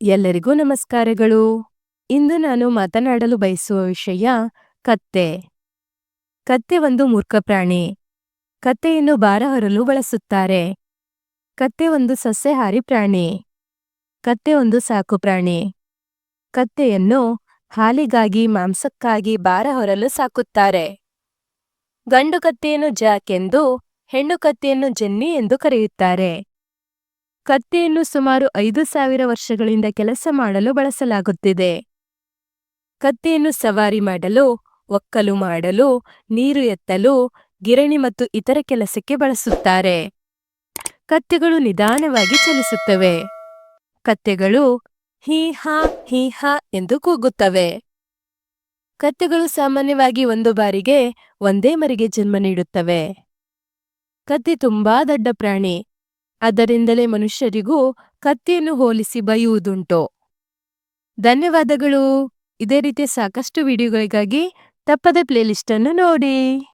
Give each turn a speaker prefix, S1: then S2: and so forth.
S1: ಎಲ್ಲರಿಗೂ ನಮಸ್ಕಾರಗಳು. ಇಂದು ನಾನು ಮಾತನಾಡಲು ಬಯಸುವ ವಿಷಯ ಕತ್ತೆ. ಕತ್ತೆ ಒಂದು ಮೂರ್ಖ ಪ್ರಾಣಿ. ಕತ್ತೆಯನ್ನು ಭಾರ ಹೊರಲು ಬಳಸುತ್ತಾರೆ. ಕತ್ತೆ ಒಂದು ಸಸ್ಯಹಾರಿ ಪ್ರಾಣಿ. ಕತ್ತೆ ಒಂದು ಸಾಕು ಪ್ರಾಣಿ. ಕತ್ತೆಯನ್ನು ಹಾಲಿಗಾಗಿ, ಮಾಂಸಕ್ಕಾಗಿ ಭಾರ ಹೊರಲು ಸಾಕುತ್ತಾರೆ. ಗಂಡು ಕತ್ತೆಯನ್ನು ಜಾಕ್ ಎಂದು ಹೆಣ್ಣು ಕತ್ತೆಯನ್ನು ಜೆನ್ನಿ ಎಂದು ಕರೆಯುತ್ತಾರೆ. ಕತ್ತೆಯನ್ನು ಸುಮಾರು ಐದು ಸಾವಿರ ವರ್ಷಗಳಿಂದ ಕೆಲಸ ಮಾಡಲು ಬಳಸಲಾಗುತ್ತಿದೆ. ಕತ್ತೆಯನ್ನು ಸವಾರಿ ಮಾಡಲು, ಒಕ್ಕಲು ಮಾಡಲು, ನೀರು ಎತ್ತಲು, ಗಿರಣಿ ಮತ್ತು ಇತರ ಕೆಲಸಕ್ಕೆ ಬಳಸುತ್ತಾರೆ. ಕತ್ತೆಗಳು ನಿಧಾನವಾಗಿ ಚಲಿಸುತ್ತವೆ. ಕತ್ತೆಗಳು ಹೀ ಹಾ ಹೀ ಹಾ ಎಂದು ಕೂಗುತ್ತವೆ. ಕತ್ತೆಗಳು ಸಾಮಾನ್ಯವಾಗಿ ಒಂದು ಬಾರಿಗೆ ಒಂದೇ ಮರಿಗೆ ಜನ್ಮ ನೀಡುತ್ತವೆ. ಕತ್ತೆ ತುಂಬಾ ದೊಡ್ಡ ಪ್ರಾಣಿ. ಅದರಿಂದಲೇ ಮನುಷ್ಯರಿಗೂ ಕತ್ತಿಯನ್ನು ಹೋಲಿಸಿ ಬಯುವುದುಂಟು ಧನ್ಯವಾದಗಳು. ಇದೇ ರೀತಿಯ ಸಾಕಷ್ಟು ವಿಡಿಯೋಗಳಿಗಾಗಿ ತಪ್ಪದೆ ಪ್ಲೇಲಿಸ್ಟನ್ನು ನೋಡಿ.